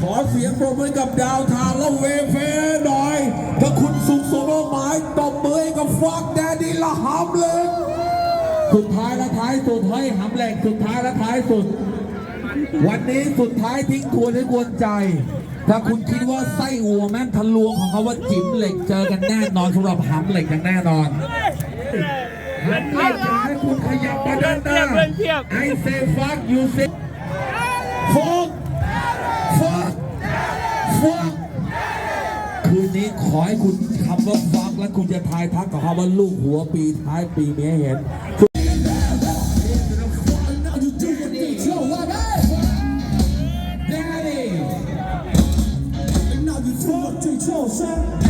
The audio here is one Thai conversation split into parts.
ขอเสียงปรบมือกับดาวทาละเวเฟหน่อย ถ้าคุณสุขสมหมายตบมือกับฟักแดดดี้ละหำเลย สุดท้ายละท้ายสุดให้หำแหลกสุดท้ายและท้ายสุด วันนี้สุดท้ายทิ้งทวนให้กวนใจ ถ้าคุณคิดว่าไส้อัวแม่นทะลวงของเขาว่าจิ๋มเหล็กเจอกันแน่นอนสำหรับหำเหล็กอย่างแน่นอนหำเหล็กจะให้คุณขยับมาด้านหน้าเพื่อนเทียบไอเซฟักยูเซฟักฟักฟักคืนนี้ขอให้คุณคำว่าฟักและคุณจะทายทักกับคำว่าลูกหัวปีท้ายปีมีให้เห็น teach your son.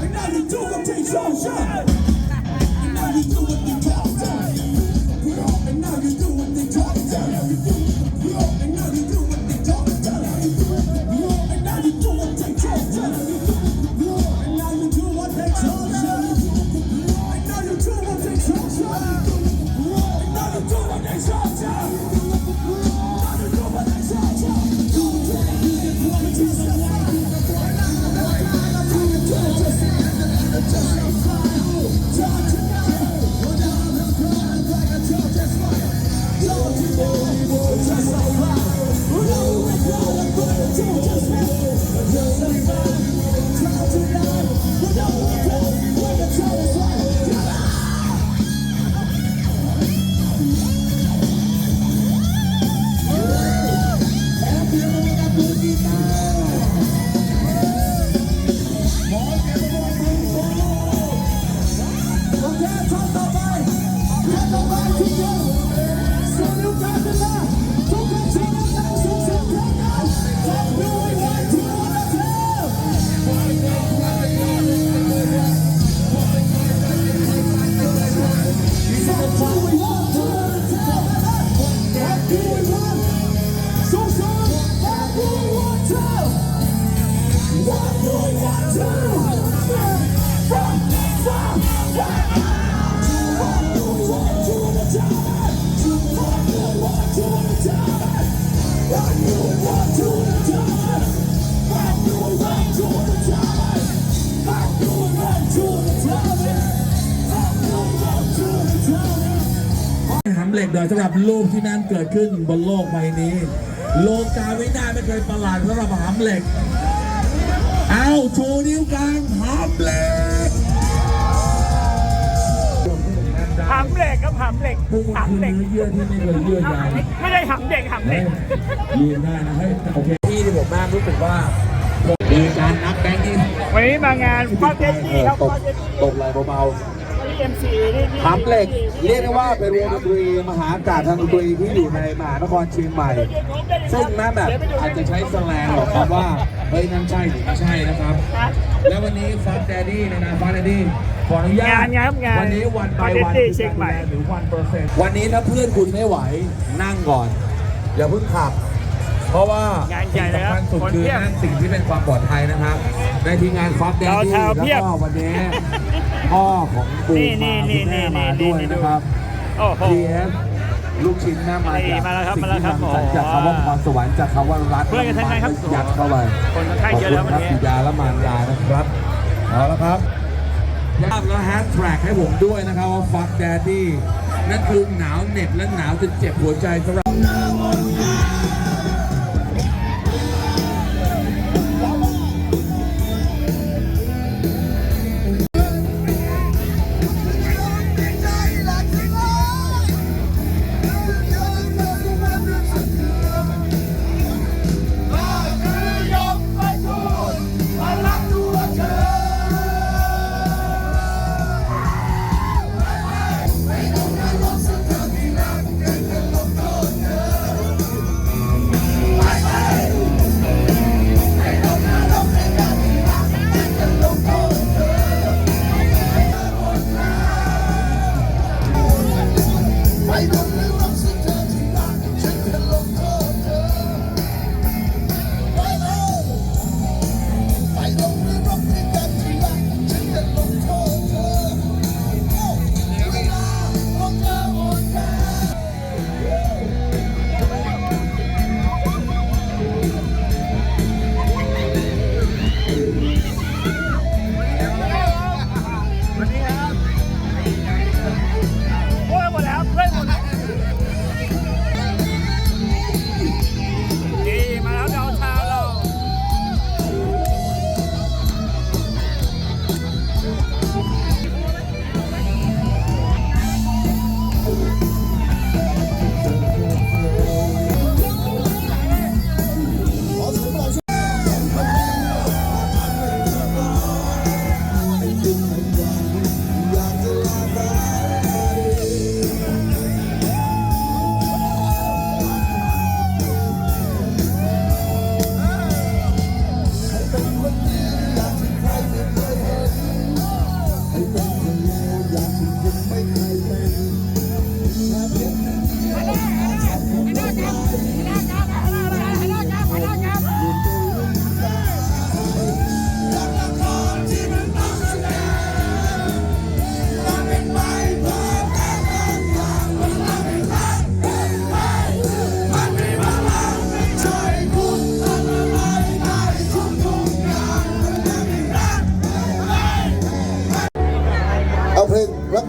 And now you do what teach your son. And now you do what they talk to. And now you do what they talk to. เหล็กโดยสำหรับรูปที่นั่นเกิดขึ้นบนโลกใบนี้ โลกาวินาไม่เคยประหลาดสำหรับหำเหล็ก เอาชูนิ้วกลางหำเหล็ก หำเหล็กครับหำเหล็กพวกมันหำคือเหล็ก อเยื่อที่ไม่เคยเยื่อใยไม่ได้หำเด็กหำเหเฮ้ล็กยืนได้นะเฮ้ยโอเคที่ที่ผมแม่รู้สึกว่ามีการนับแบงค์ที่วันนี้มางานฟาเจนจี้ครับตกฟาเจนจี้ตกไหลเบาที่เอ็มซีนี่ที่ๆหำเหล็กเรียกได้ว่าเป็นวงดนตรีมหากาศทางดนตรีที่อยู่ในมหานครเชียงใหม่ ซึ่งแม่แบบอาจจะใช้สแลงหรอกครับว่า เฮ้ยนั่นใช่หรือไม่ใช่นะครับ แล้ววันนี้ฟักแดดี้ในนามฟักแดดี้ ขออนุญาตงานงานครับงานวันนี้วันไป Fun วัน Daddy เชียงใหม่หรือวันเปอร์เซ็นต์วันนี้ถ้าเพื่อนคุณไม่ไหวนั่งก่อน อย่าเพิ่งขับ เพราะว่างานใหญ่เลยครับสิ่งสำคัญสุดคนคือเพียบนั่นสิ่งที่เป็นความปลอดภัยนะครับ ในทีมงานฟักแดดเราดี้เท้าแล้วเพียบก็วันนี้พ่อของปู่นี่มานี่คุณแม่นี่มานี่ด้วยนี่นะครับโอ้โห PS ลูกชิ้นแม่มานี่จากมาแล้วครับสิ่งมาแล้วที่ครับทำสรรค์จากโอ้คำว่าพรสวรรค์จากคำว่ารัฐเพื่อนกันทั้งนั้นครับยัดเข้าไปคนค่อนข้างเยอะแล้วขอบคุณครับวันนี้บิดาและมารดานะครับเอาละครับ ยับแล้วแฮชแท็กให้ผมด้วยนะครับว่า fuck daddy นั่นคือหนาวเหน็บและหนาวจนเจ็บหัวใจสำหรับ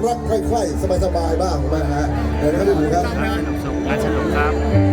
รักๆใคร่ๆสบายๆบ้างนะฮะเดี๋ยวนะครับพี่หมูครับสนุกสนุครับ